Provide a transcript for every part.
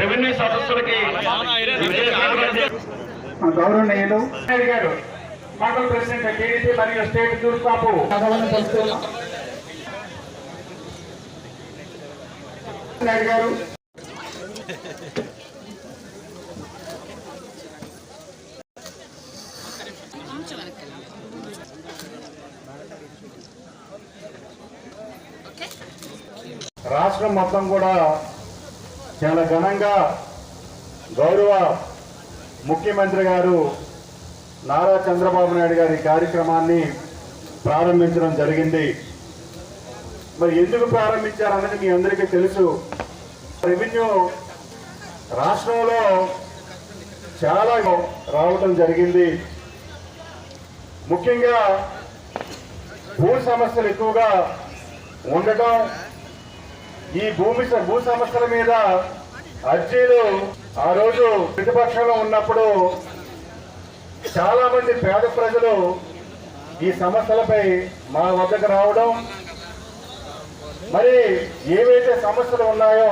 Revenue సదస్సులకి గౌరవనీయులు. గారు మండల ప్రెసిడెంట్ టీడీపీ మరియు స్టేట్ తూర్పాపు పదవిని గారు. రాష్ట్రం మొత్తం కూడా చాలా ఘనంగా గౌరవ ముఖ్యమంత్రి గారు నారా చంద్రబాబు నాయుడు గారి కార్యక్రమాన్ని ప్రారంభించడం జరిగింది. మరి ఎందుకు ప్రారంభించారన్నది మీ అందరికీ తెలుసు. రెవెన్యూ రాష్ట్రంలో చాలా రావటం జరిగింది. ముఖ్యంగా భూ సమస్యలు ఎక్కువగా ఉండటం ఈ భూమి భూ సమస్యల మీద అర్జీలు ఆ రోజు ప్రతిపక్షంలో ఉన్నప్పుడు చాలా మంది పేద ప్రజలు ఈ సమస్యలపై మా వద్దకు రావడం మరి ఏవైతే సమస్యలు ఉన్నాయో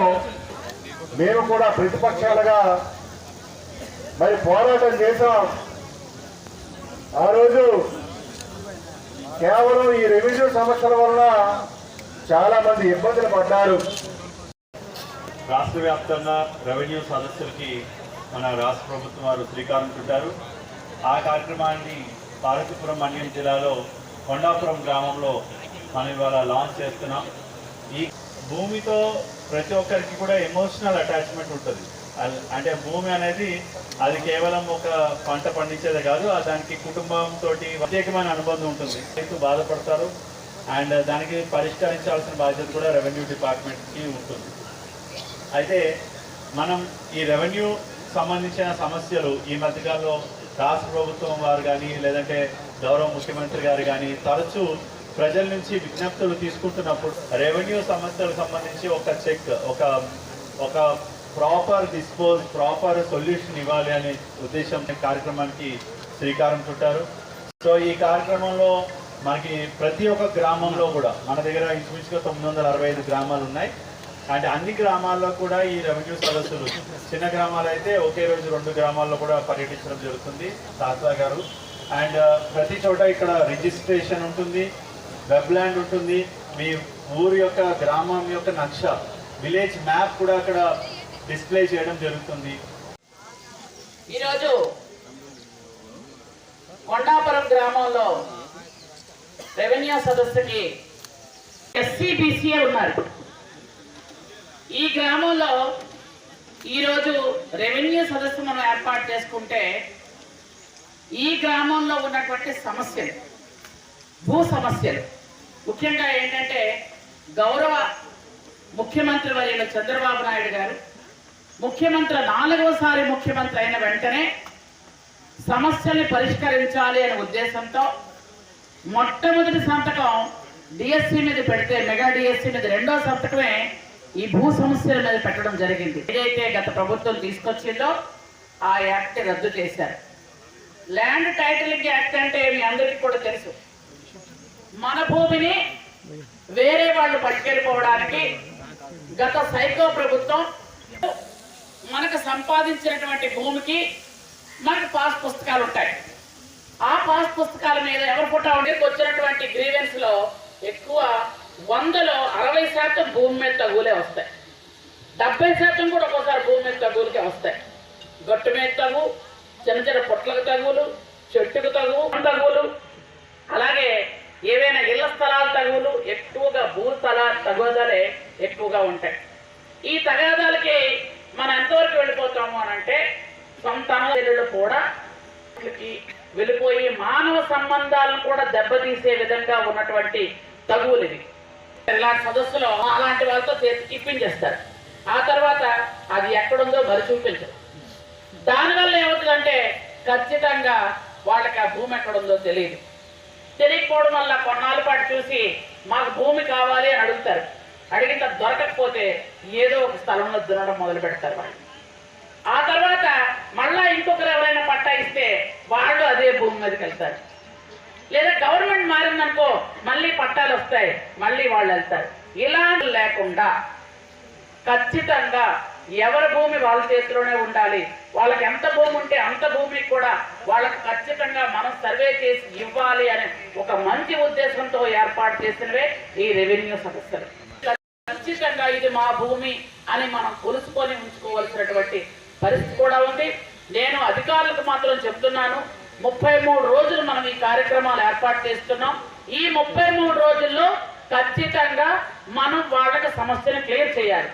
మేము కూడా ప్రతిపక్షాలుగా మరి పోరాటం చేశాం. ఆ రోజు కేవలం ఈ రెవెన్యూ సమస్యల వలన చాలా మంది ఇబ్బందులు పడ్డారు. రాష్ట్ర వ్యాప్తంగా రెవెన్యూ సదస్సులకి మన రాష్ట్ర ప్రభుత్వం వారు శ్రీకారం చుట్టారు. ఆ కార్యక్రమాన్ని పార్వతీపురం మన్యం జిల్లాలో కొండాపురం గ్రామంలో మనం ఇవాళ లాంచ్ చేస్తున్నాం. ఈ భూమితో ప్రతి ఒక్కరికి కూడా ఎమోషనల్ అటాచ్మెంట్ ఉంటుంది. అంటే భూమి అనేది అది కేవలం ఒక పంట పండించేదే కాదు దానికి కుటుంబంతో ప్రత్యేకమైన అనుబంధం ఉంటుంది. రైతు బాధపడతారు అండ్ దానికి పరిష్కరించాల్సిన బాధ్యత కూడా రెవెన్యూ డిపార్ట్మెంట్కి ఉంటుంది. అయితే మనం ఈ రెవెన్యూ సంబంధించిన సమస్యలు ఈ మధ్యకాలంలో రాష్ట్ర ప్రభుత్వం వారు కానీ లేదంటే గౌరవ ముఖ్యమంత్రి గారు కానీ తరచూ ప్రజల నుంచి విజ్ఞప్తులు తీసుకుంటున్నప్పుడు రెవెన్యూ సమస్యలకు సంబంధించి ఒక చెక్ ఒక ఒక ప్రాపర్ డిస్పోజ్ ప్రాపర్ సొల్యూషన్ ఇవ్వాలి అనే ఉద్దేశం కార్యక్రమానికి శ్రీకారం చుట్టారు. సో ఈ కార్యక్రమంలో మనకి ప్రతి ఒక్క గ్రామంలో కూడా మన దగ్గర ఇంచుమించుగా తొమ్మిది వందల అరవై ఐదు గ్రామాలు ఉన్నాయి. అంటే అన్ని గ్రామాల్లో కూడా ఈ రెవెన్యూ సదస్సులు చిన్న గ్రామాలు అయితే ఒకే రోజు రెండు గ్రామాల్లో కూడా పర్యటించడం జరుగుతుంది తాతా గారు. అండ్ uh, ప్రతి చోట ఇక్కడ రిజిస్ట్రేషన్ ఉంటుంది వెబ్ ల్యాండ్ ఉంటుంది. మీ ఊరి యొక్క గ్రామం యొక్క నక్ష విలేజ్ మ్యాప్ కూడా అక్కడ డిస్ప్లే చేయడం జరుగుతుంది. ఈరోజు కొండాపురం గ్రామంలో రెవెన్యూ సదస్సుకి ఎస్సీ బీసీఏ ఉన్నారు? ఈ గ్రామంలో ఈరోజు రెవెన్యూ సదస్సు మనం ఏర్పాటు చేసుకుంటే ఈ గ్రామంలో ఉన్నటువంటి సమస్యలు భూ సమస్యలు ముఖ్యంగా ఏంటంటే గౌరవ ముఖ్యమంత్రి అయిన చంద్రబాబు నాయుడు గారు ముఖ్యమంత్రి నాలుగోసారి ముఖ్యమంత్రి అయిన వెంటనే సమస్యల్ని పరిష్కరించాలి అనే ఉద్దేశంతో మొట్టమొదటి సంతకం డిఎస్సి మీద పెడితే మెగా డిఎస్సి మీద రెండో సంతకమే ఈ భూ సమస్యల మీద పెట్టడం జరిగింది. ఏదైతే గత ప్రభుత్వం తీసుకొచ్చిందో ఆ యాక్ట్ రద్దు చేశారు. ల్యాండ్ టైటిలింగ్ యాక్ట్ అంటే మీ అందరికీ కూడా తెలుసు. మన భూమిని వేరే వాళ్ళు పట్టుకెళ్ళిపోవడానికి గత సైకో ప్రభుత్వం మనకు సంపాదించినటువంటి భూమికి మనకు పాస్ పుస్తకాలు ఉంటాయి. ఆ పాస్ పుస్తకాల మీద ఎవరు పుట్టా వచ్చినటువంటి గ్రీవెన్స్లో ఎక్కువ వందలో అరవై శాతం భూమి మీద తగులే వస్తాయి. డెబ్బై శాతం కూడా ఒక్కోసారి భూమి మీద తగులకే వస్తాయి. గట్టు మీద తగు చిన్న చిన్న పుట్లకు తగులు చెట్టుకు తగు తగులు అలాగే ఏవైనా ఇళ్ళ స్థలాల తగులు ఎక్కువగా భూ స్థలాల తగుదలే ఎక్కువగా ఉంటాయి. ఈ తగాదాలకి మనం ఎంతవరకు వెళ్ళిపోతాము అని అంటే సొంత కూడా వెళ్ళిపోయి మానవ సంబంధాలను కూడా దెబ్బతీసే విధంగా ఉన్నటువంటి తగువులు ఇవి ఇలాంటి సదస్సులో అలాంటి వాళ్ళతో ఇప్పించేస్తారు. ఆ తర్వాత అది ఎక్కడుందో మరి చూపించరు. దానివల్ల ఏమవుతుందంటే ఖచ్చితంగా వాళ్ళకి ఆ భూమి ఎక్కడుందో తెలియదు. తెలియకపోవడం వల్ల కొన్నాళ్ళ పాటు చూసి మాకు భూమి కావాలి అని అడుగుతారు. అడిగిన దొరకకపోతే ఏదో ఒక స్థలంలో దున్నడం మొదలు పెడతారు వాళ్ళు ఆ తర్వాత మళ్ళా ఇంకొకరు ఎవరైనా పట్టా ఇస్తే వాళ్ళు అదే భూమి మీదకి వెళ్తారు లేదా గవర్నమెంట్ మారిందనుకో మళ్ళీ పట్టాలు వస్తాయి మళ్ళీ వాళ్ళు వెళ్తారు. ఇలా లేకుండా ఖచ్చితంగా ఎవరి భూమి వాళ్ళ చేతిలోనే ఉండాలి. వాళ్ళకి ఎంత భూమి ఉంటే అంత భూమికి కూడా వాళ్ళకి ఖచ్చితంగా మనం సర్వే చేసి ఇవ్వాలి అనే ఒక మంచి ఉద్దేశంతో ఏర్పాటు చేసినవే ఈ రెవెన్యూ సమస్యలు ఖచ్చితంగా ఇది మా భూమి అని మనం కొలుసుకొని ఉంచుకోవాల్సినటువంటి పరిస్థితి కూడా ఉంది. నేను అధికారులకు మాత్రం చెప్తున్నాను. ముప్పై మూడు రోజులు మనం ఈ కార్యక్రమాలు ఏర్పాటు చేస్తున్నాం. ఈ ముప్పై మూడు రోజుల్లో ఖచ్చితంగా మనం వాళ్ళకి సమస్యను క్లియర్ చేయాలి.